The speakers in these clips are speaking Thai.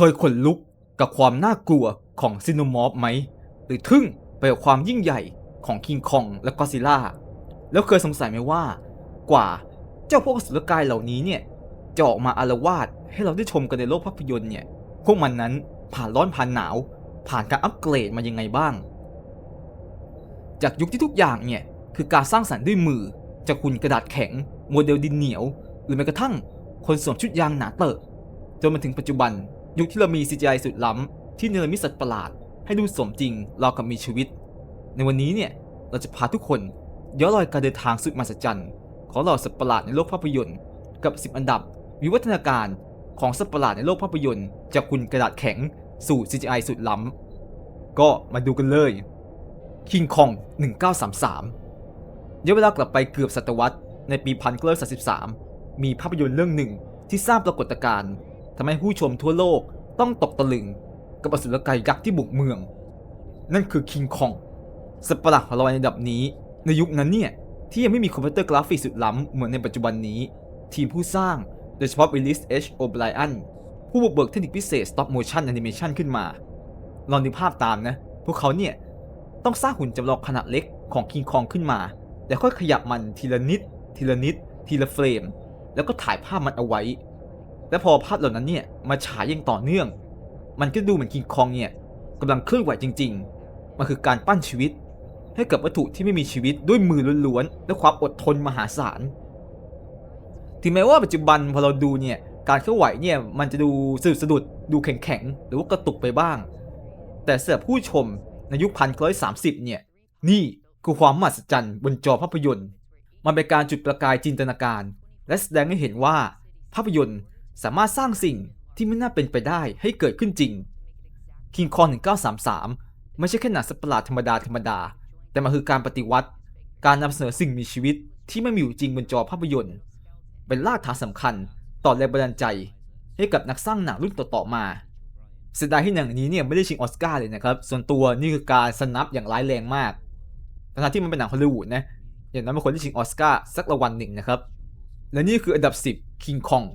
เคยขนลุกกับความน่ากลัวของซินโนมอฟไหม หรือทึ่งไปกับความยิ่งใหญ่ของคิงคองและกอซิล่า แล้วเคยสงสัยไหมว่า กว่าเจ้าพวกสุรกายเหล่านี้เนี่ยจะออกมาอารวาสให้เราได้ชมกันในโลกภาพยนตร์เนี่ย พวกมันนั้นผ่านร้อนผ่านหนาว ผ่านการอัปเกรดมายังไงบ้าง จากยุคที่ทุกอย่างเนี่ยคือการสร้างสรรค์ด้วยมือจากหุ่นกระดาษแข็ง โมเดลดินเหนียว หรือแม้กระทั่งคนสวมชุดยางหนาเตอะจนมาถึงปัจจุบัน ยุคที่เรามี CGI สุดล้ำ ที่เนรมิตสัตว์ประหลาด ให้ดูสมจริงเรากับมีชีวิต ในวันนี้เนี่ยเราจะพาทุกคนย้อนรอยการเดินทางสุดมหัศจรรย์ของเหล่าสัตว์ประหลาดในโลกภาพยนตร์ กับ 10 อันดับ วิวัฒนาการของสัตว์ประหลาดในโลกภาพยนตร์ จากหุ่นกระดาษแข็งสู่ CGI สุดล้ำ ก็มาดูกันเลยคิงคอง1933ย้อนเวลากลับไปเกือบศตวรรษในปี 1933 มีภาพยนตร์เรื่องหนึ่งที่สร้างปรากฏการณ์ ทำให้ผู้ชมทั่วโลกต้องตกตะลึงกับอสุรกายยักษ์ที่บุกเมือง นั่นคือคิงคองสัตว์ประหลาดของเราในระดับนี้ ในยุคนั้นเนี่ย ที่ยังไม่มีคอมพิวเตอร์กราฟิกสุดล้ำเหมือนในปัจจุบันนี้ ทีมผู้สร้างโดยเฉพาะวิลลิสเอชโอไบรอันผู้บุกเบิกเทคนิคพิเศษ stop motion animation ขึ้นมา ลองดูภาพตามนะ พวกเขาเนี่ย ต้องสร้างหุ่นจำลองขนาดเล็กของคิงคองขึ้นมา แล้วค่อยขยับมันทีละนิด ทีละนิด ทีละเฟรม แล้วก็ถ่ายภาพมันเอาไว้ และพอภาพเหล่านั้นเนี่ยมาฉายอย่างต่อเนื่อง มันก็ดูเหมือนคิงคองเนี่ยกำลังเคลื่อนไหวจริง ๆ มันคือการปั้นชีวิต ให้กับวัตถุที่ไม่มีชีวิตด้วยมือล้วนๆและความอดทนมหาศาล ถึงแม้ว่าปัจจุบันพอเราดูเนี่ยการเคลื่อนไหวเนี่ยมันจะดูสะดุดสะดุดดูแข็งๆหรือว่ากระตุกไปบ้าง แต่สำหรับผู้ชมในยุคพันร้อยสามสิบเนี่ยนี่คือความมหัศจรรย์บนจอภาพยนตร์ มันเป็นการจุดประกายจินตนาการ และแสดงให้เห็นว่าภาพยนตร์ สามารถสร้างสิ่งที่ไม่น่าเป็นไปได้ให้เกิดขึ้นจริง King Kong 1933 ไม่ใช่แค่หนังสัตว์ประหลาดธรรมดาธรรมดา แต่มันคือการปฏิวัติ การนำเสนอสิ่งมีชีวิตที่ไม่มีอยู่จริงบนจอภาพยนตร์ เป็นรากฐานสำคัญต่อแรงบันดาลใจ ให้กับนักสร้างหนังรุ่นต่อๆมาเสียดายที่หนังนี้เนี่ยไม่ได้ชิงออสการ์เลยนะครับ ส่วนตัวนี่คือการสนับอย่างร้ายแรงมากทั้งที่มันเป็นหนังฮอลลีวูดนะอย่างนั้นมันควรได้ชิงออสการ์สักรางวัลหนึ่งนะครับ และนี่คืออันดับ 10 King Kong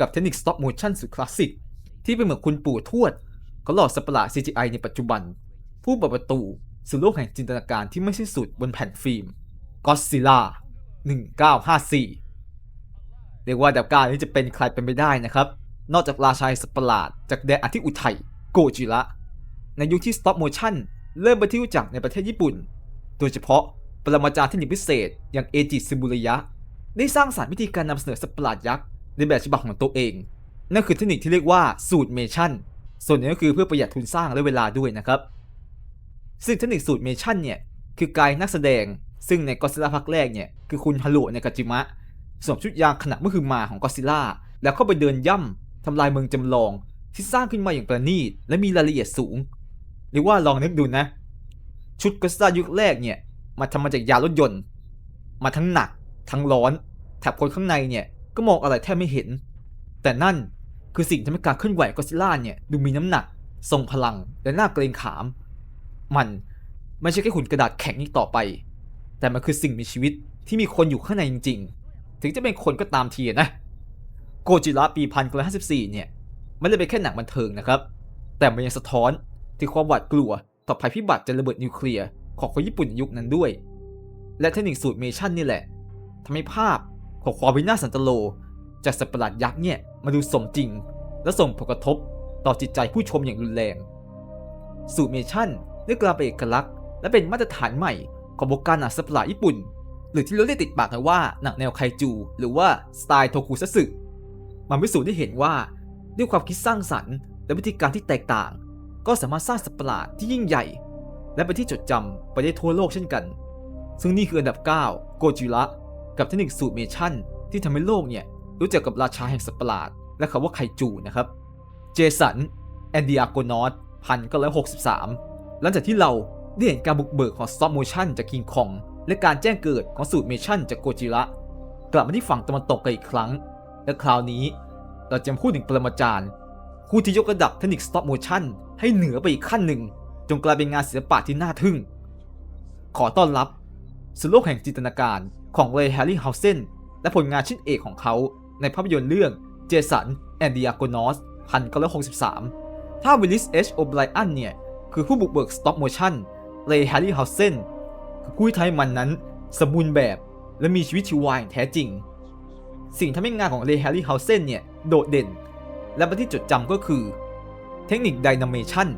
กับเทคนิค stop motion สุดคลาสสิกที่เป็นเหมือนคุณปู่ทวดของหล่อสัปหลาด CGI ในปัจจุบัน ผู้เปิดประตูสู่โลกแห่งจินตนาการที่ไม่สิ้นสุดบนแผ่นฟิล์ม Godzilla 1954 เรียกว่าอันดับ9นี้จะเป็นใครเป็นไม่ได้นะครับ นอกจากราชายสัปหลาด จากแดนอาทิตย์อุทัยโกจิระ ในยุคที่ stop motion เริ่มไปนที่รู้จักในประเทศญี่ปุ่น โดยเฉพาะปรมาจารย์เทคนิคพิเศษ อย่างเอจิซิบุระยะ ได้สร้างสรรค์วิธีการนำเสนอสัปหลาดยักษ์ ในแบบฉบับของตัวเอง นั่นคือเทคนิคที่เรียกว่าสูตรเมชั่น ส่วนนี้ก็คือเพื่อประหยัดทุนสร้างและเวลาด้วยนะครับ ซึ่งเทคนิคสูตรเมชั่นเนี่ยคือการนักแสดง ซึ่งในก็ซิล่าภาคแรกเนี่ยคือคุณฮารุในกาจิมะสวมชุดยางขนาดเมื่อคือมาของก็ซิล่าแล้วเข้าไปเดินย่ำทำลายเมืองจำลองที่สร้างขึ้นมาอย่างประณีตและมีรายละเอียดสูง หรือว่าลองนึกดูนะ ชุดก็ซิล่ายุคแรกเนี่ยมาทำมาจากยางรถยนต์ มาทั้งหนัก ทั้งร้อนแถบคนข้างในเนี่ย ก็มองอะไรแทบไม่เห็น แต่นั่นคือสิ่งที่ทำให้การเคลื่อนไหวก็ซิล่าเนี่ยดูมีน้ำหนัก ทรงพลังและน่าเกรงขาม มันไม่ใช่แค่หุ่นกระดาษแข็งอีกต่อไป แต่มันคือสิ่งมีชีวิตที่มีคนอยู่ข้างในจริง ๆ ถึงจะเป็นคนก็ตามทีนะโกจิระปีพันเก้าร้อยห้าสิบสี่เนี่ยไม่ได้เป็นแค่หนังบันเทิงนะครับ แต่มันยังสะท้อนถึงความหวาดกลัวต่อภัยพิบัติจากระเบิดนิวเคลียร์ของคนญี่ปุ่นในยุคนั้นด้วย และเทคนิคสูตรเมชั่นนี่แหละทำให้ภาพ ของความวินาศสันตโล จากสัตว์ประหลาดยักษ์เนี่ยมาดูสมจริง และส่งผลกระทบต่อจิตใจผู้ชมอย่างรุนแรงสูตรเมชั่นได้กลายเป็นเอกลักษณ์ และเป็นมาตรฐานใหม่ของวงการหนังสัตว์ประหลาดญี่ปุ่น หรือที่เราเรียกติดปากกันว่าหนังแนวไคจู หรือว่าสไตล์โทคุซัสึมันพิสูจน์ได้เห็นว่าด้วยความคิดสร้างสรรค์และวิธีการที่แตกต่าง ก็สามารถสร้างสัตว์ประหลาดที่ยิ่งใหญ่ และเป็นที่จดจำไปได้ทั่วโลกเช่นกัน ซึ่งนี่คืออันดับ 9 โกจิระ กับเทคนิคสูตรเมชั่นที่ทำให้โลกเนี่ยรู้จักกับราชาแห่งสัตว์ประหลาด และคำว่าไคจูนะครับ เจสันแอนดิอาโกนอสพันเก้าร้อยหกสิบสามหลังจากที่เราได้เห็นการบุกเบิกของ stop motion จากคิงคอง และการแจ้งเกิดของสูตรเมชั่นจากโกจิระ กลับมาที่ฝั่งตะวันตกกันอีกครั้ง และคราวนี้เราจะพูดถึงปรมาจารย์ผู้ที่ยกระดับเทคนิค stop motion ให้เหนือไปอีกขั้นหนึ่ง จนกลายเป็นงานศิลปะที่น่าทึ่ง ขอต้อนรับสู่โลกแห่งจินตนาการ ของเรย์แฮร์รี่เฮาเซนและผลงานชิ้นเอกของเขาในภาพยนตร์เรื่องเจสันแอนดิอาโกนอสพันเก้าร้อยหกสิบสามถ้าวิลลิสเอชโอไบรอันเนี่ย คือผู้บุกเบิกสต็อปโมชั่นเลย์แฮร์รี่ฮาวเซนคือผู้ที่ทำให้มันนั้นสมบูรณ์แบบและมีชีวิตชีวาอย่างแท้จริง สิ่งทำให้งานของเลย์แฮร์รี่ฮาวเซนเนี่ย โดดเด่น และเป็นที่จดจำก็คือ เทคนิค Dynamation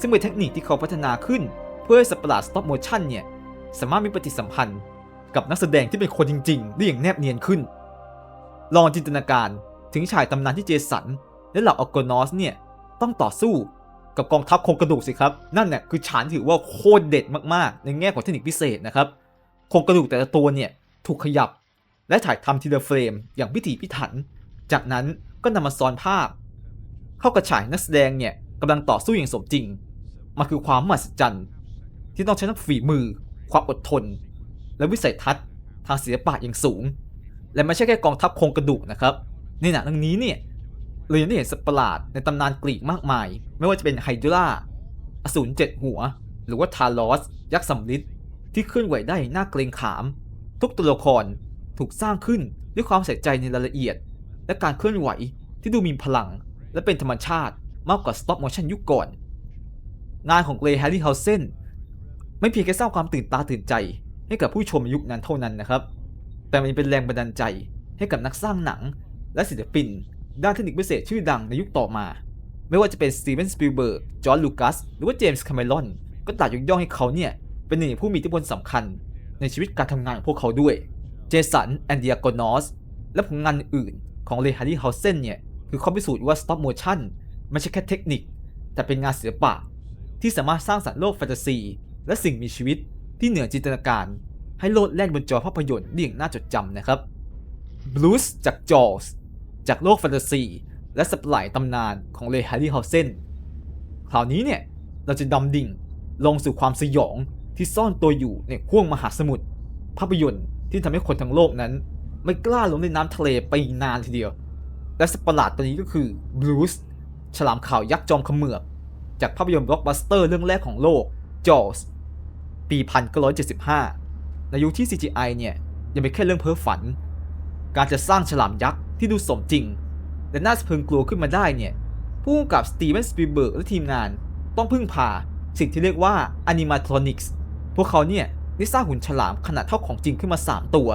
ซึ่งเป็นเทคนิคที่เขาพัฒนาขึ้น เพื่อให้สัตว์ประหลาด Stop Motion เนี่ย สามารถมีปฏิสัมพันธ์ กับนักแสดงที่เป็นคนจริง ๆ ได้อย่างแนบเนียนขึ้น ลองจินตนาการถึงชายตำนานที่เจสัน และเหล่าออกนอสเนี่ย ต้องต่อสู้กับกองทัพโครงกระดูกสิครับ นั่นเนี่ยคือฉานถือว่าโคตรเด็ดมากๆ ในแง่ของเทคนิคพิเศษนะครับโครงกระดูกแต่ละตัวเนี่ยถูกขยับ และถ่ายทำทีละเฟรม อย่างพิถีพิถัน จากนั้นก็นำมาซ้อนภาพ เข้ากระฉายนักแสดงเนี่ยกำลังต่อสู้อย่างสมจริง มันคือความมหัศจรรย์ที่ต้องใช้ทั้งฝีมือ ความอดทน และวิสัยทัศน์ทางศิลปะอย่างสูง และไม่ใช่แค่กองทัพโครงกระดูกนะครับในหนังเรื่องนี้เนี่ยเรายังได้เห็นสัตว์ประหลาดในตำนานกรีกมากมาย ไม่ว่าจะเป็นไฮดราอสูรเจ็ดหัว หรือว่าทารอส ยักษ์สำลิดที่เคลื่อนไหวได้อย่างน่าเกรงขาม ทุกตัวละครถูกสร้างขึ้นด้วยความใส่ใจในรายละเอียด และการเคลื่อนไหวที่ดูมีพลัง และเป็นธรรมชาติมากกว่า stop motion ยุคก่อน งานของเกรย์แฮร์รี่เฮาเซนไม่เพียงแค่สร้างความตื่นตาตื่นใจ ให้กับผู้ชมยุคนั้นเท่านั้นนะครับ แต่มันเป็นแรงบันดาลใจให้กับนักสร้างหนัง และศิลปิน ด้านเทคนิคพิเศษชื่อดังในยุคต่อมา ไม่ว่าจะเป็นสตีเวนสปิลเบิร์ก จอร์จลูคัส หรือว่าเจมส์คาเมรอน ก็ต่างยกย่องให้เขาเนี่ย เป็นหนึ่งในผู้มีอิทธิพลสำคัญ ในชีวิตการทำงานของพวกเขาด้วย เจสัน แอนเดียโกนอส และผลงานอื่นของเลฮารีเฮาเซนเนี่ย คือข้อพิสูจน์ว่า stop motion ไม่ใช่แค่เทคนิค แต่เป็นงานศิลปะ ที่สามารถสร้างสรรค์โลกแฟนตาซี และสิ่งมีชีวิต ที่เหนือจินตนาการ ให้โลดแล่นบนจอภาพยนตร์ได้อย่างน่าจดจำนะครับบลูส์จากจอสจากโลกแฟนตาซี และสปไลตำนานของเลฮารีเฮาเซนคราวนี้เนี่ย เราจะดำดิ่งลงสู่ความสยองที่ซ่อนตัวอยู่ในห้วงมหาสมุทรภาพยนตร์ที่ทำให้คนทั้งโลกนั้น ไม่กล้าลงในน้ำทะเลไปนานทีเดียว และสัตว์ประหลาดตัวนี้ก็คือบลูส์ฉลามขาวยักษ์จอมเขมือบจากภาพยนตร์บล็อกบัสเตอร์เรื่องแรกของโลก Jaws ปี 1975 ในยุคที่ CGI เนี่ยยังเป็นแค่เรื่องเพ้อฝัน การจะสร้างฉลามยักษ์ที่ดูสมจริง และน่าสะพรึงกลัวขึ้นมาได้เนี่ยผู้กำกับสตีเวนสปีเบิร์กและทีมงานต้องพึ่งพาสิ่งที่เรียกว่า animatronics พวกเขาเนี่ยได้สร้างหุ่นฉลามขนาดเท่าของจริงขึ้นมา 3 ตัว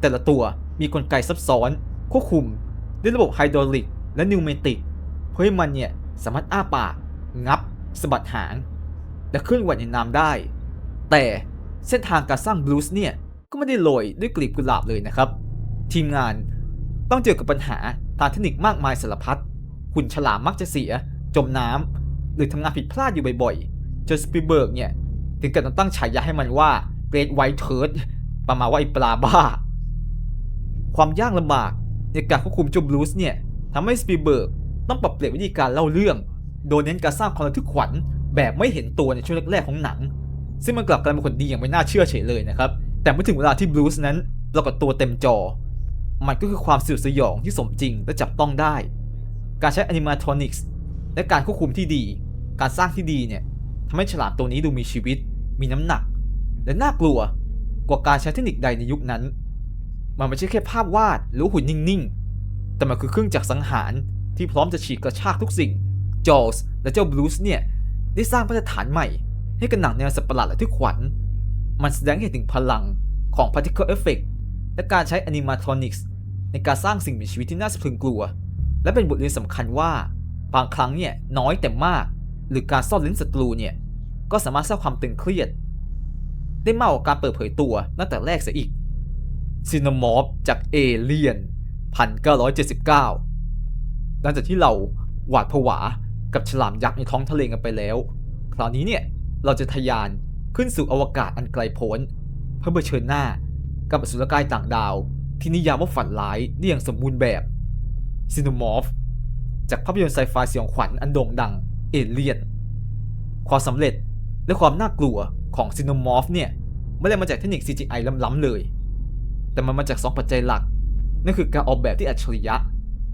แต่ละตัวมีกลไกซับซ้อน ควบคุมด้วยระบบไฮดรอลิกและนิวเมติกเพื่อให้มันเนี่ยสามารถอ้าปาก งับสะบัดหาง และเคลื่อนไหวในน้ำได้ แต่เส้นทางการสร้างบลูส์เนี่ย ก็ไม่ได้โรยด้วยกลีบกุหลาบเลยนะครับ ทีมงานต้องเจอกับปัญหาทางเทคนิคมากมายสารพัดหุ่นฉลามมักจะเสีย จมน้ำหรือทำงานผิดพลาดอยู่บ่อยๆจนสปีเบิร์กเนี่ย ถึงกับต้องตั้งฉายาให้มันว่าเกรดไวท์เทิร์ดประมาณว่าไอ้ปลาบ้า ความยากลำบากในการควบคุมจ้าบลูส์เนี่ยทำให้สปีเบิร์กต้องปรับเปลี่ยนวิธีการเล่าเรื่อง โดยเน้นการสร้างความระทึกขวัญแบบไม่เห็นตัวในช่วงแรกๆของหนัง ซึ่งมันกลับกลายเป็นคนดีอย่างไม่น่าเชื่อเฉยเลยนะครับ แต่เมื่อถึงเวลาที่บลูส์นั้นปรากฏตัวเต็มจอ มันก็คือความสยดสยองที่สมจริงและจับต้องได้ การใช้ animatronics และการควบคุมที่ดี การสร้างที่ดีเนี่ยทำให้ฉลามตัวนี้ดูมีชีวิต มีน้ำหนัก และน่ากลัวกว่าการใช้เทคนิคใดในยุคนั้น มันไม่ใช่แค่ภาพวาดหรือหุ่นนิ่งๆ แต่มันคือเครื่องจักรสังหารที่พร้อมจะฉีกกระชากทุกสิ่งจอสและเจ้าบลูส์เนี่ยได้สร้างมาตรฐานใหม่ ให้กับหนังแนวสัตว์ประหลาดและทึกขวัญ มันแสดงให้เห็นถึงพลังของ particle effect และการใช้ animatronics ในการสร้างสิ่งมีชีวิตที่น่าสะพรึงกลัว และเป็นบทเรียนสำคัญว่า บางครั้งเนี่ยน้อยแต่มาก หรือการซ่อนเล้นศัตรูเนี่ยก็สามารถสร้างความตึงเครียด ได้มากกว่าการเปิดเผยตัวตั้งแต่แรกเสียอีกซีนมอฟจากเอเลียน1979 หลังจากที่เราหวาดผวากับฉลามยักษ์ในท้องทะเลกันไปแล้ว คราวนี้เนี่ย เราจะทะยานขึ้นสู่อวกาศอันไกลโพ้น เพื่อเผชิญหน้ากับอสุรกายต่างดาว ที่นิยามว่าฝันร้ายได้อย่างสมบูรณ์แบบซีนมอฟจากภาพยนตร์ไซไฟสยองขวัญอันโด่งดังเอเลียนความสำเร็จและความน่ากลัวของซีนมอฟเนี่ยไม่ได้มาจากเทคนิค CGI ล้ำๆเลย แต่มันมาจาก 2 ปัจจัยหลัก นั่นคือการออกแบบที่อัจฉริยะ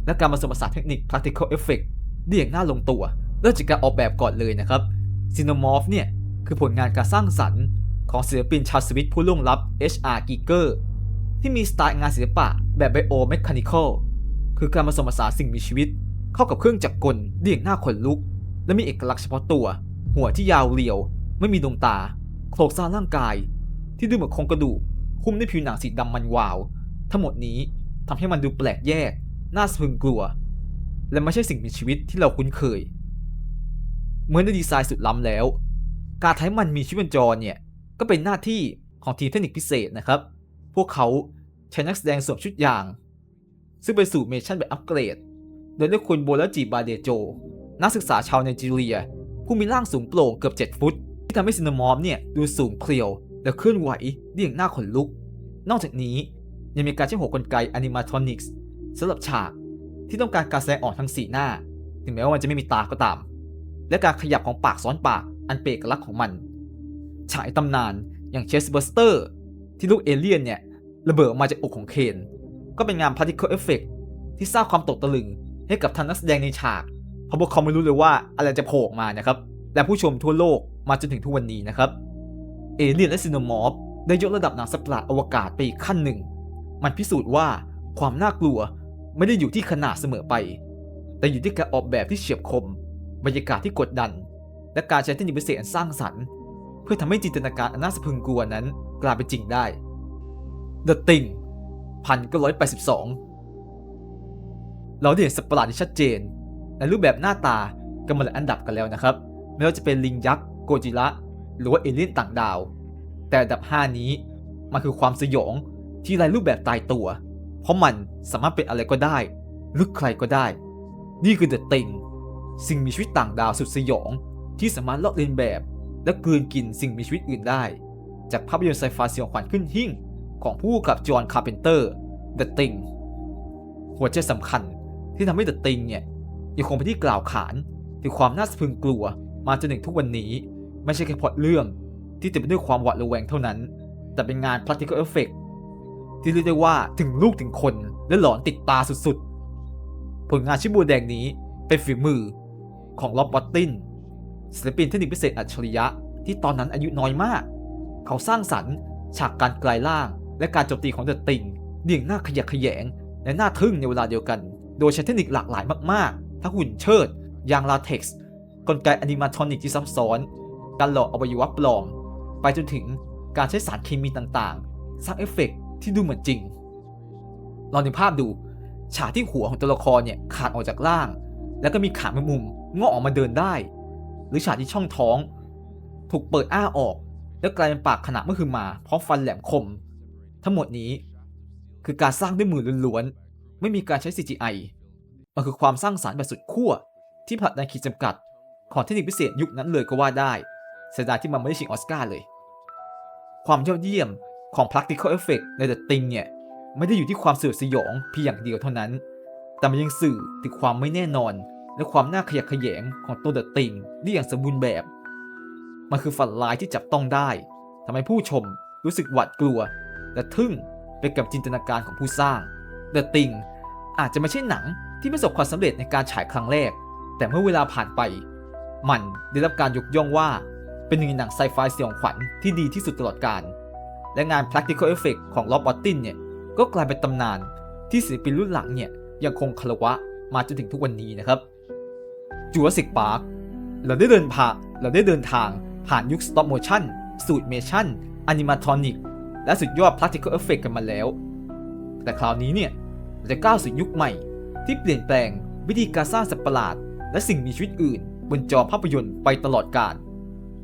และการผสมผสานเทคนิค practical effect ได้อย่างน่าลงตัว เริ่มจากการออกแบบก่อนเลยนะครับ Cinemorph เนี่ย คือผลงานการสร้างสรรค์ของศิลปินชาวสวิตผู้ล่วงลับ H.R. Giger ที่มีสไตล์งานศิลปะแบบ bio-mechanical คือการผสมผสานสิ่งมีชีวิต เข้ากับเครื่องจักรกลได้อย่างน่าขนลุก และมีเอกลักษณ์เฉพาะตัว หัวที่ยาวเรียว ไม่มีดวงตา โครงสร้างร่างกาย ที่ดูเหมือนโครงกระดูกหุ้มด้วยผิวหนังสีดำมันวาว ทั้งหมดนี้ทำให้มันดูแปลกแยก น่าสะพรึงกลัว และไม่ใช่สิ่งมีชีวิตที่เราคุ้นเคย เมื่อนในดีไซน์สุดล้ำแล้ว การทำให้มันมีชีวิตบนจอเนี่ยก็เป็นหน้าที่ของทีมเทคนิคพิเศษนะครับ พวกเขาใช้นักแสดงสวมชุดยาง ซึ่งเป็นสูตรเมชั่นแบบอัปเกรด โดยได้คุณโบลจิบาเดโจ นักศึกษาชาวไนจีเรีย ผู้มีร่างสูงโปร่งเกือบ 7 ฟุต ที่ทำให้ซินนามอมเนี่ยดูสูงเพรียว และเคลื่อนไหวได้อย่างน่าขนลุก นอกจากนี้ยังมีการใช้หัวกลไกอนิมาทรอนิกส์สำหรับฉากที่ต้องการการแสดงออกทั้งสีหน้า ถึงแม้ว่ามันจะไม่มีตาก็ตาม และการขยับของปากซ้อนปาก อันเป็นเอกลักษณ์ของมัน ฉายตำนานอย่างเชสเบอร์สเตอร์ ที่ลูกเอเลี่ยนเนี่ย ระเบิดออกมาจากอกของเคน ก็เป็นงาน particle effect ที่สร้างความตกตะลึงให้กับทันนักแสดงในฉากเพราะพวกเขาไม่รู้เลยว่าอะไรจะโผล่ออกมานะครับ และผู้ชมทั่วโลกมาจนถึงทุกวันนี้นะครับ เอเลี่ยนและซินโนมอร์ฟได้ยกระดับหนังสัตว์ประหลาดอวกาศไปอีกขั้นหนึ่ง มันพิสูจน์ว่าความน่ากลัวไม่ได้อยู่ที่ขนาดเสมอไป แต่อยู่ที่การออกแบบที่เฉียบคม บรรยากาศที่กดดัน และการใช้เทคนิคพิเศษอันสร้างสรรค์ เพื่อทำให้จินตนาการอันน่าสะพึงกลัวนั้นกลายเป็นจริงได้ The Thing 1982 เราได้เห็นสัตว์ประหลาดที่ชัดเจน ในรูปแบบหน้าตากันมาหลายอันดับกันแล้วนะครับ ไม่ว่าจะเป็นลิงยักษ์โกจิระหรือว่าเอเลี่ยนต่างดาว แต่อันดับ 5 นี้มันคือความสยองที่ไร้รูปแบบตายตัว เพราะมันสามารถเป็นอะไรก็ได้หรือใครก็ได้ นี่คือ The Thing สิ่งมีชีวิตต่างดาวสุดสยอง ที่สามารถลอกเลียนแบบ และกลืนกินสิ่งมีชีวิตอื่นได้ จากภาพยนตร์ไซไฟสยองขวัญขึ้นหิ่ง ของผู้กับจอห์นคาร์เพนเตอร์ The Thing หัวใจสำคัญที่ทำให้ The Thing เนี่ยยังคงเป็นที่กล่าวขานถึงความน่าสะพรึงกลัวมาจนถึงทุกวันนี้ ไม่ใช่แค่พล็อตเรื่องที่เต็มไปด้วยความหวาดระแวงเท่านั้น แต่เป็นงาน practical effect ที่เรียกได้ว่าถึงลูกถึงคนและหลอนติดตาสุดๆ ผลงานชิบูแดงนี้เป็นฝีมือของล็อบวัตติน ศิลปินเทคนิคพิเศษอัจฉริยะ ที่ตอนนั้นอายุน้อยมาก เขาสร้างสรรค์ ฉากการกลายร่าง และการโจมตีของเดอะติงเดี่ยงหน้าขยักขยง และหน้าทึ่งในเวลาเดียวกัน โดยใช้เทคนิคหลากหลายมากๆ ทั้งหุ่นเชิด ยางลาเท็กซ์ กลไกอนิมาทรอนิกที่ซับซ้อน การหลอกอวัยวะปลอม ไปจนถึงการใช้สารเคมีต่างๆ สร้างเอฟเฟกต์ที่ดูเหมือนจริง ลองนึกภาพดู ฉากที่หัวของตัวละครเนี่ยขาดออกจากร่าง แล้วก็มีขาแมงมุมงอกออกมาเดินได้ หรือฉากที่ช่องท้อง ถูกเปิดอ้าออก แล้วกลายเป็นปากขนาดเมื่อคืนมาพร้อมฟันแหลมคม ทั้งหมดนี้ คือการสร้างด้วยมือล้วนๆไม่มีการใช้ CGI มันคือความสร้างสารรค์แบบสุดขั้วที่ผลัดันขีดจำกัด ของเทคนิคพิเศษยุคนั้นเลยก็ว่าได้เสียดายที่มันไม่ได้ชิงออสการ์เลย ความยอดเยี่ยมของ practical effect ใน The Thing เนี่ยไม่ได้อยู่ที่ความสยดสยองเพียงอย่างเดียวเท่านั้น แต่มันยังสื่อถึงความไม่แน่นอน และความน่าขยักขยงของตัว The Thing ได้อย่างสมบูรณ์แบบ มันคือฝันร้ายที่จับต้องได้ทำให้ผู้ชมรู้สึกหวาดกลัว และทึ่งไปกับจินตนาการของผู้สร้าง The Thing อาจจะไม่ใช่หนังที่ประสบความสำเร็จในการฉายครั้งแรก แต่เมื่อเวลาผ่านไป มันได้รับการยกย่องว่า เป็นหนึ่งในหนังไซไฟสยองขวัญที่ดีที่สุดตลอดกาล และงาน practical effect ของล็อบอตตินเนี่ย ก็กลายเป็นตำนานที่ศิลปินรุ่นหลังเนี่ยยังคงคารวะมาจนถึงทุกวันนี้นะครับ Jurassic Park เราได้เดินผ่าเราได้เดินทางผ่านยุค stop motion สูตร motion animatronic และสุดยอด practical effect กันมาแล้ว แต่คราวนี้เนี่ยจะก้าวสู่ยุคใหม่ ที่เปลี่ยนแปลงวิธีการสร้างสัตว์ประหลาด และสิ่งมีชีวิตอื่น บนจอภาพยนตร์ไปตลอดกาล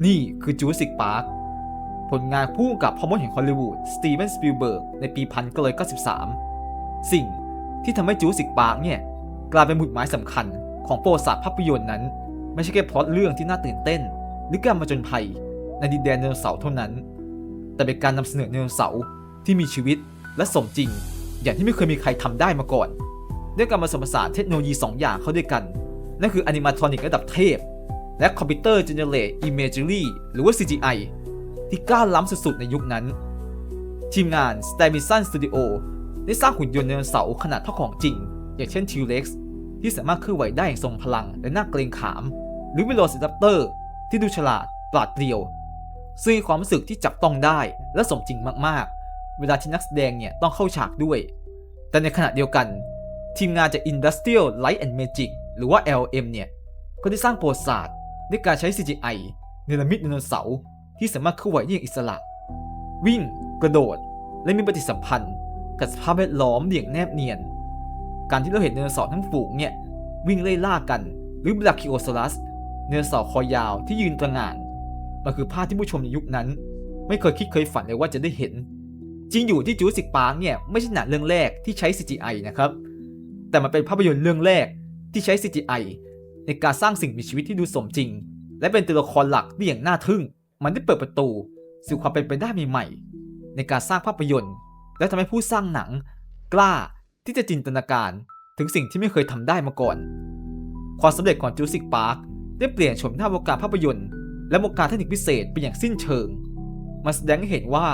นี่คือ Jurassic Park ผลงานผู้กำกับพ่อมดแห่งฮอลลีวูดสตีเวนสปิลเบิร์กในปี1993 สิ่งที่ทำให้จูสิกปาร์กเนี่ย กลายเป็นหมุดหมายสำคัญ ของโปรศาสตร์ภาพยนตร์นั้น ไม่ใช่แค่พล็อตเรื่องที่น่าตื่นเต้น หรือการมาจนภัยในดินแดนไดโนเสาร์เท่านั้น แต่เป็นการนำเสนอไดโนเสาร์ที่มีชีวิตและสมจริง อย่างที่ไม่เคยมีใครทำได้มาก่อน ด้วยการผสมผสานเทคโนโลยี 2 อย่างเข้าด้วยกัน นั่นคืออนิมาทรอนิกระดับเทพ และคอมพิวเตอร์เจเนเรตอิมเมจิรี่หรือว่า CGI ที่ก้าวล้ำสุดๆในยุคนั้น ทีมงาน s t a m i s o n Studio ได้สร้างหุ่นยนต์ไดโนเสาร์ขนาดเท่าของจริง อย่างเช่น T-Rex ที่สามารถเคลื่อนไหวได้อย่างทรงพลังและน่าเกรงขาม หรือ Velociraptor ที่ดูฉลาดปราดเปรียว ซึ่งมีความรู้สึกที่จับต้องได้และสมจริงมากๆ เวลาที่นักแสดงเนี่ยต้องเข้าฉากด้วย แต่ในขณะเดียวกัน ทีมงานจาก Industrial Light and Magic หรือว่า LM เนี่ยก็ได้สร้างโประวัติศาสตร์ด้วยการใช้ CGI เนรมิตไดโนเสาร์ที่สามารถเคลื่อนไหวได้อย่างอิสระ วิ่ง กระโดด และมีปฏิสัมพันธ์ กับสภาพแวดล้อมอย่างแนบเนียน การที่เราเห็นไดโนเสาร์ทั้งฝูงเนี่ยวิ่งไล่ล่ากัน หรือบลักคิโอซอรัสไดโนเสาร์คอยาวที่ยืนตระหง่านมันคือภาพที่ผู้ชมในยุคนั้น ไม่เคยคิดเคยฝันเลยว่าจะได้เห็น จริงอยู่ที่จูสิกปาร์กเนี่ยไม่ใช่หนังเรื่องแรกที่ใช้ CGI นะครับ แต่มันเป็นภาพยนตร์เรื่องแรกที่ใช้ CGI ในการสร้างสิ่งมีชีวิตที่ดูสมจริง และเป็นตัวละครหลักที่อย่างน่าทึ่ง มันได้เปิดประตูสู่ความเป็นไปได้ใหม่ๆในการสร้างภาพยนตร์ และทำให้ผู้สร้างหนัง กล้า ที่จะจินตนาการถึงสิ่งที่ไม่เคยทำได้มาก่อน ความสำเร็จของจูสิกปาร์คได้เปลี่ยนโฉมหน้าวงการภาพยนตร์ และวงการเทคนิคพิเศษไปอย่างสิ้นเชิง มันแสดงให้เห็นว่า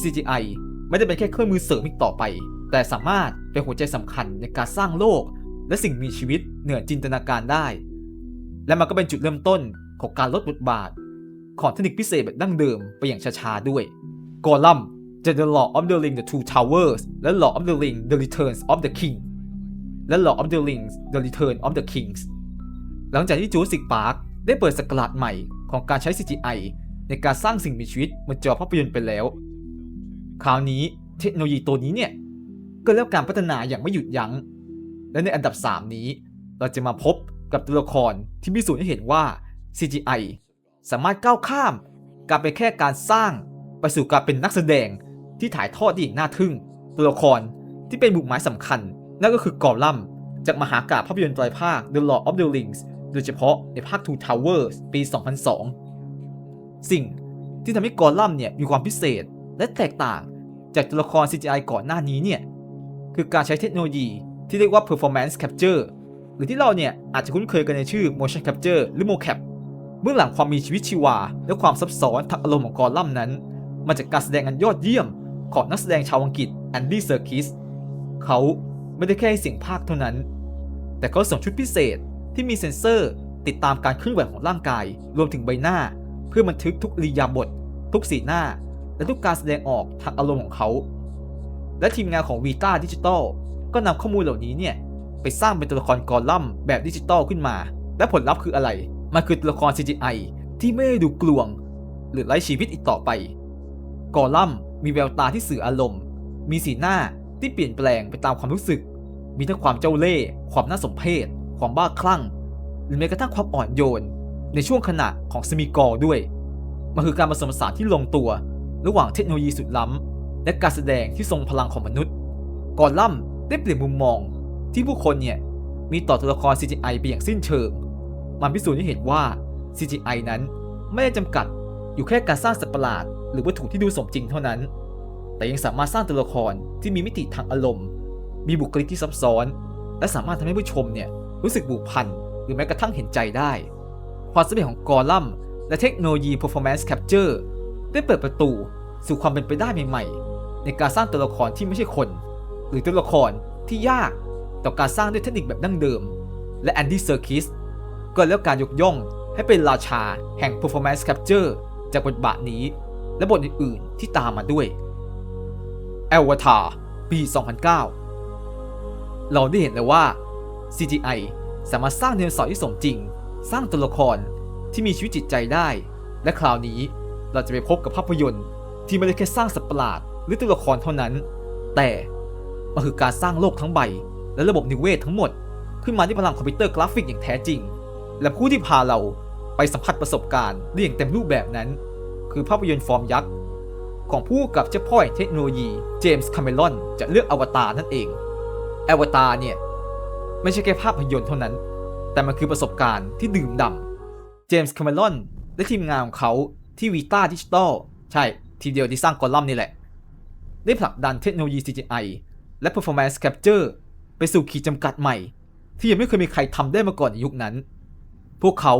CGI ไม่ได้เป็นแค่เครื่องมือเสริมอีกต่อไป แต่สามารถเป็นหัวใจสำคัญในการสร้างโลก และสิ่งมีชีวิตเหนือจินตนาการได้ และมันก็เป็นจุดเริ่มต้นของการลดบทบาท ของเทคนิคพิเศษแบบดั้งเดิมไปอย่างช้าๆด้วยกอลัม The Law of the Ring The Two Towers และ Law of the Ring The Returns of the King และ Law of the Rings The Return of the Kings หลังจากที่จูสิกปาร์คได้เปิดสกราชใหม่ของการใช้ CGI ในการสร้างสิ่งมีชีวิตบนจอภาพยนตร์ไปแล้ว คราวนี้เทคโนโลยีตัวนี้เนี่ย ก็ได้รับการพัฒนาอย่างไม่หยุดยัง้ง และในอันดับ 3 นี้ เราจะมาพบกับตัวละครที่พิสูจน์ให้เห็นว่า CGI สามารถก้าวข้าม การเป็นแค่การสร้างไปสู่การเป็นนักแสดง ที่ถ่ายทอดได้อย่างน่าทึ่ง ตัวละครที่เป็นบุคหมายสำคัญ นั่นก็คือกอลัมจากมหากาพภาพยนตร์ไตรภาค The Lord of the Rings โดยเฉพาะในภาค Two Towers ปี 2002 สิ่งที่ทำให้กอลัมเนี่ยมีความพิเศษและแตกต่างจากตัวละคร CGI ก่อนหน้านี้เนี่ย คือการใช้เทคโนโลยีที่เรียกว่า performance capture หรือที่เราเนี่ยอาจจะคุ้นเคยกันในชื่อ motion capture หรือ mocap เบื้องหลังความมีชีวิตชีวา และความซับซ้อนทางอารมณ์ของกอลัมนั้น มาจากการแสดงอันยอดเยี่ยม ของนักแสดงชาวอังกฤษแอนดี้เซอร์คิสเขาไม่ได้แค่ให้เสียงภาคเท่านั้น แต่เขาส่งชุดพิเศษที่มีเซ็นเซอร์ติดตามการเคลื่อนไหวของร่างกาย รวมถึงใบหน้า เพื่อบันทึกทุกริยาบถทุกสีหน้า และทุกการแสดงออกทางอารมณ์ของเขา และทีมงานของ Vita Digital ก็นำข้อมูลเหล่านี้เนี่ย ไปสร้างเป็นตัวละครกอลัมน์แบบดิจิตอลขึ้นมา และผลลัพธ์คืออะไร มันคือตัวละคร CGI ที่ไม่ได้ดูกลวง หรือไร้ชีวิตอีกต่อไป กอลัมน์ มีแววตาที่สื่ออารมณ์ มีสีหน้าที่เปลี่ยนแปลงไปตามความรู้สึก มีทั้งความเจ้าเล่ห์ความน่าสมเพชความบ้าคลั่ง หรือแม้กระทั่งความอ่อนโยน ในช่วงขณะของสมิกอด้วย มันคือการผสมผสานที่ลงตัว ระหว่างเทคโนโลยีสุดล้ำ และการแสดงที่ทรงพลังของมนุษย์ก่อนลัมน์ได้เปลี่ยนมุมมอง ที่ผู้คนเนี่ยมีต่อตัวละคร CGI ไปอย่างสิ้นเชิง มันพิสูจน์ให้เห็นว่า CGI นั้นไม่ได้จำกัดอยู่แค่การสร้างสัตว์ประหลาด หรือวัตถุที่ดูสมจริงเท่านั้น แต่ยังสามารถสร้างตัวละครที่มีมิติทางอารมณ์ มีบุคลิกที่ซับซ้อน และสามารถทำให้ผู้ชมเนี่ยรู้สึกผูกพันหรือแม้กระทั่งเห็นใจได้ ความสำเร็จของกอลัมและเทคโนโลยี performance capture ได้เปิดประตูสู่ความเป็นไปได้ใหม่ๆ ในการสร้างตัวละครที่ไม่ใช่คน หรือตัวละครที่ยากต่อการสร้างด้วยเทคนิคแบบดั้งเดิม และแอนดี้เซอร์คิสก็ได้รับการยกย่องให้เป็นราชาแห่ง performance capture จากบทบาทนี้ และบทอื่นๆที่ตามมาด้วย Avatar ปี 2009 เราได้เห็นแล้วว่า CGI สามารถสร้างไดโนเสาร์ที่สมจริง สร้างตัวละครที่มีชีวิตจิตใจได้ และคราวนี้เราจะไปพบกับภาพยนตร์ที่ไม่ได้แค่สร้างสัตว์ประหลาดหรือตัวละครเท่านั้น แต่มันคือการสร้างโลกทั้งใบ และระบบนิเวศทั้งหมด ขึ้นมาด้วยพลังคอมพิวเตอร์กราฟิกอย่างแท้จริง และผู้ที่พาเราไปสัมผัสประสบการณ์ได้อย่างเต็มรูปแบบนั้น คือภาพยนตร์ฟอร์มยักษ์ของผู้กับเจ้าพ่อเทคโนโลยีเจมส์คาเมรอนจากเรื่องอวตารนั่นเอง อวตารเนี่ย ไม่ใช่แค่ภาพยนตร์เท่านั้น แต่มันคือประสบการณ์ที่ดื่มด่ำเจมส์คาเมรอนและทีมงานของเขาที่วีตาดิจิตอลใช่ทีเดียวที่สร้างกอลัมน์นี่แหละ ได้ผลักดันเทคโนโลยี CGI และ Performance Capture ไปสู่ขีดจำกัดใหม่ ที่ยังไม่เคยมีใครทำได้มาก่อนในยุคนั้น พวกเขา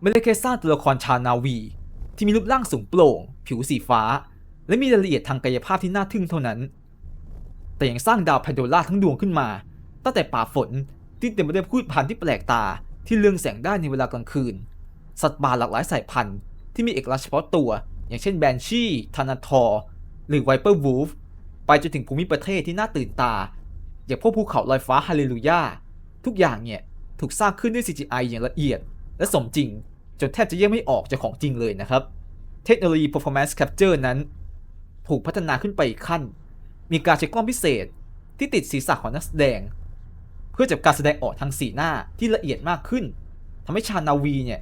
ไม่ได้แค่สร้างตัวละครชาวนาวี ที่มีรูปร่างสูงโปร่ง ผิวสีฟ้า และมีรายละเอียดทางกายภาพที่น่าทึ่งเท่านั้น แต่ยังสร้างดาวแพนโดล่าทั้งดวงขึ้นมา ตั้งแต่ป่าฝนที่เต็มไปด้วยพืชพันธุ์ที่แปลกตาที่เรืองแสงได้ในเวลากลางคืน สัตว์ป่าหลากหลายสายพันธุ์ที่มีเอกลักษณ์เฉพาะตัว อย่างเช่นแบนชี่ทานาทอร์หรือไวเปอร์วูฟไปจนถึงภูมิประเทศที่น่าตื่นตา อย่างพวกภูเขาลอยฟ้าฮาเลลูยาทุกอย่างเนี่ยถูกสร้างขึ้นด้วย CGI อย่างละเอียด และสมจริง จนแทบจะแยกไม่ออกจากของจริงเลยนะครับ เทคโนโลยี performance capture นั้น ถูกพัฒนาขึ้นไปอีกขั้น มีการใช้กล้องพิเศษที่ติดศีรษะของนักแสดง เพื่อจับการแสดงออกทางสีหน้าที่ละเอียดมากขึ้นทำให้ชานาวีเนี่ย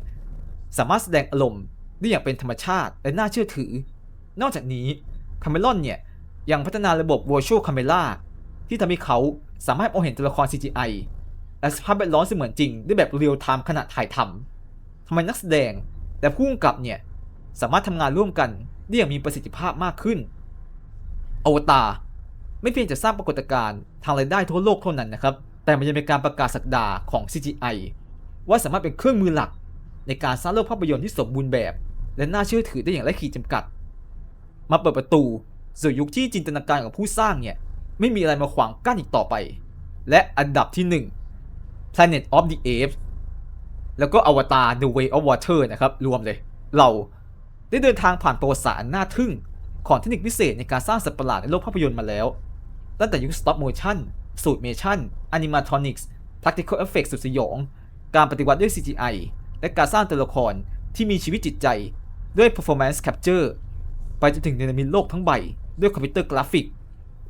สามารถแสดงอารมณ์ได้อย่างเป็นธรรมชาติและน่าเชื่อถือ นอกจากนี้คาเมลอนเนี่ยยังพัฒนาระบบ virtual camera ที่ทำให้เขาสามารถมองเห็นตัวละคร CGI และสภาพแวดล้อมเสมือนจริงได้แบบเรียลไทม์ขณะถ่ายทำ ทำให้นักแสดงและผู้กำกับเนี่ยสามารถทำงานร่วมกันได้อย่างมีประสิทธิภาพมากขึ้น อวตารไม่เพียงจะสร้างปรากฏการณ์ทางรายได้ทั่วโลกเท่านั้นนะครับ แต่มันยังเป็นการประกาศสักดาของ CGI ว่าสามารถเป็นเครื่องมือหลัก ในการสร้างโลกภาพยนตร์ที่สมบูรณ์แบบ และน่าเชื่อถือได้อย่างไร้ขีดจำกัด มาเปิดประตูสู่ยุคที่จินตนาการของผู้สร้างเนี่ยไม่มีอะไรมาขวางกั้นอีกต่อไป และอันดับที่ 1 Planet of the Apes แล้วก็อวตาร The Way of Water นะครับ รวมเลย เราได้เดินทางผ่านประวัติศาสตร์อันน่าทึ่ง ของเทคนิคพิเศษในการสร้างสัตว์ประหลาดในโลกภาพยนตร์มาแล้ว ตั้งแต่ยุค stop motion สูตร motion animatronics practical effects สุดสยอง การปฏิวัติด้วย CGI และการสร้างตัวละครที่มีชีวิตจิตใจด้วย performance capture ไปจนถึงเนรมิตโลกทั้งใบ ด้วยคอมพิวเตอร์กราฟิก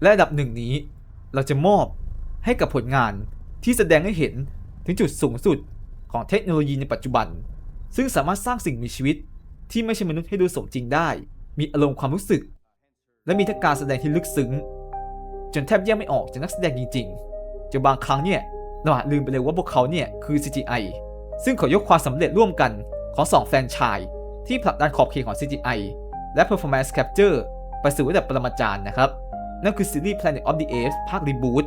และอันดับหนึ่งนี้ เราจะมอบให้กับผลงานที่แสดงให้เห็นถึงจุดสูงสุด ของเทคโนโลยีในปัจจุบัน ซึ่งสามารถสร้างสิ่งมีชีวิต ที่ไม่ใช่มนุษย์ให้ดูสมจริงได้ มีอารมณ์ความรู้สึก และมีทัการแสดงที่ลึกซึ้ง จนแทบแยกไม่ออกจากนักแสดงจริงๆจนบางครั้งเนี่ยเราอาจลืมไปเลยว่าพวกเขาเนี่ยคือ CGI ซึ่งขอยกความสำเร็จร่วมกันของสองแฟรนไชส์ที่ผลักดันขอบเขตของ CGI และ Performance Capture ไปสู่ระดับปรมาจารย์นะครับ นั่นคือซีรีส์ Planet of the Apes ภาครีบูต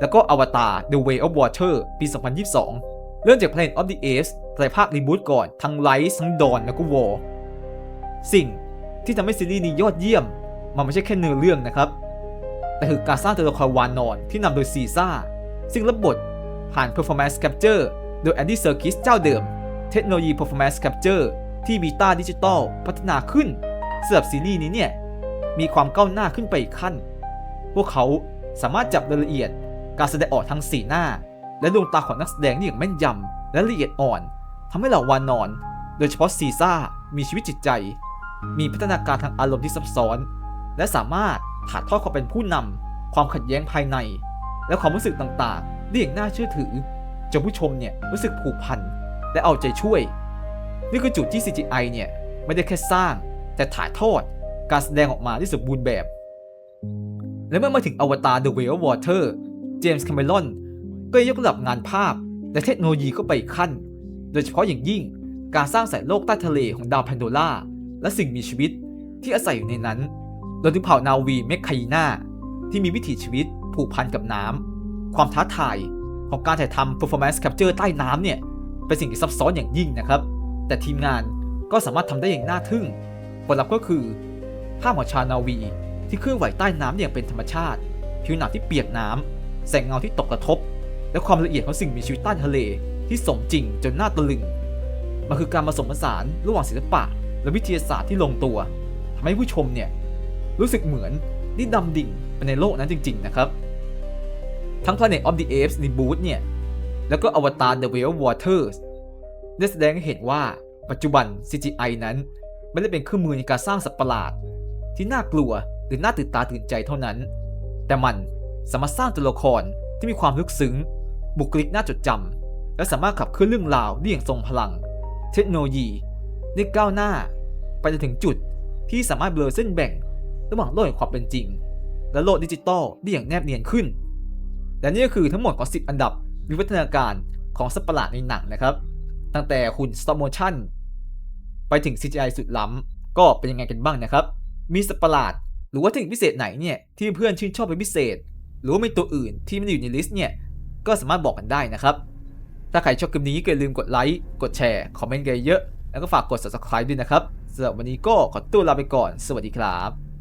แล้วก็ Avatar The Way of Water ปี 2022 เริ่มจาก Planet of the Apes ในภาครีบูตก่อน ทั้ง Rise ทั้ง Dawn แล้วก็ War สิ่งที่ทำให้ซีรีส์นี้ยอดเยี่ยม มันไม่ใช่แค่เนื้อเรื่องนะครับ แต่คือการสร้างตัวละครวานนอนที่นำโดยซีซ่า ซึ่งรับบทผ่าน Performance Capture โดย Andy Serkis เจ้าเดิม เทคโนโลยี Performance Capture ที่ Beta Digital พัฒนาขึ้นสำหรับซีรีส์นี้เนี่ย มีความก้าวหน้าขึ้นไปอีกขั้น พวกเขาสามารถจับรายละเอียดการแสดงออกทางสีหน้า และดวงตาของนักแสดงได้อย่างแม่นยำและละเอียดอ่อนทำให้เหล่าวานอน โดยเฉพาะซีซ่ามีชีวิตจิตใจ มีพัฒนาการทางอารมณ์ที่ซับซ้อน และสามารถถ่ายทอดความเป็นผู้นำความขัดแย้งภายใน และความรู้สึกต่างๆได้อย่างน่าเชื่อถือจนผู้ชมเนี่ยรู้สึกผูกพันและเอาใจช่วย นี่คือจุดที่ CGI เนี่ยไม่ได้แค่สร้าง แต่ถ่ายทอดการแสดงออกมาที่สมบูรณ์แบบ และเมื่อมาถึงอวตาร The Way of Water เจมส์คาเมรอน ก็ยกระดับงานภาพ และเทคโนโลยีเข้าไปอีกขั้น โดยเฉพาะอย่างยิ่งการสร้างสายโลกใต้ทะเลของดาวแพนโดล่าและสิ่งมีชีวิตที่อาศัยอยู่ในนั้นโดยที่เผ่านาวีเมคไคนาที่มีวิถีชีวิตผูกพันกับน้ำความท้าทายของการถ่ายทำ performance capture ใต้น้ำเนี่ย เป็นสิ่งที่ซับซ้อนอย่างยิ่งนะครับ แต่ทีมงานก็สามารถทำได้อย่างน่าทึ่ง ผลลัพธ์ก็คือ ภาพของชาวนาวี ที่เคลื่อนไหวใต้น้ำอย่างเป็นธรรมชาติ ผิวหนังที่เปียกน้ำแสงเงาที่ตกกระทบ และความละเอียดของสิ่งมีชีวิตใต้ทะเล ที่สมจริงจนน่าตะลึง มันคือการผสมผสานระหว่างศิลปะ และวิทยาศาสตร์ที่ลงตัวทำให้ผู้ชมเนี่ยรู้สึกเหมือนได้ดำดิ่งไปในโลกนั้นจริง ๆ นะครับ ทั้ง Planet of the Apes Reboot เนี่ย แล้วก็ Avatar The Way of Waters ได้แสดงให้เห็นว่าปัจจุบัน CGI นั้น ไม่ได้เป็นเครื่องมือในการสร้างสัตว์ประหลาด ที่น่ากลัวหรือน่าตื่นตาตื่นใจเท่านั้น แต่มันสามารถสร้างตัวละครที่มีความลึกซึ้ง บุคลิกน่าจดจำและสามารถขับเคลื่อนเรื่องราวได้อย่างทรงพลัง เทคโนโลยีได้ก้าวหน้า ไปจนถึงจุดที่สามารถเบลอเส้นแบ่ง ระหว่างโลกแห่งความเป็นจริง และโลกดิจิตอลได้อย่างแนบเนียนขึ้น และนี่ก็คือทั้งหมดของ 10 อันดับวิวัฒนาการของสัตว์ประหลาดในหนังนะครับ ตั้งแต่หุ่น stop motion ไปถึง CGI สุดล้ำก็เป็นยังไงกันบ้างนะครับ มีสัตว์ประหลาด หรือว่าเทคนิคพิเศษไหนเนี่ยที่เพื่อนชื่นชอบเป็นพิเศษ หรือว่ามีตัวอื่นที่ไม่ได้อยู่ในลิสต์เนี่ย ก็สามารถบอกกันได้นะครับ ถ้าใครชอบคลิปนี้ก็อย่าลืมกดไลค์ กดแชร์ คอมเมนต์กันเยอะ แล้วก็ฝากกด subscribe ด้วยนะครับสำหรับวันนี้ก็ขอตัวลาไปก่อน สวัสดีครับ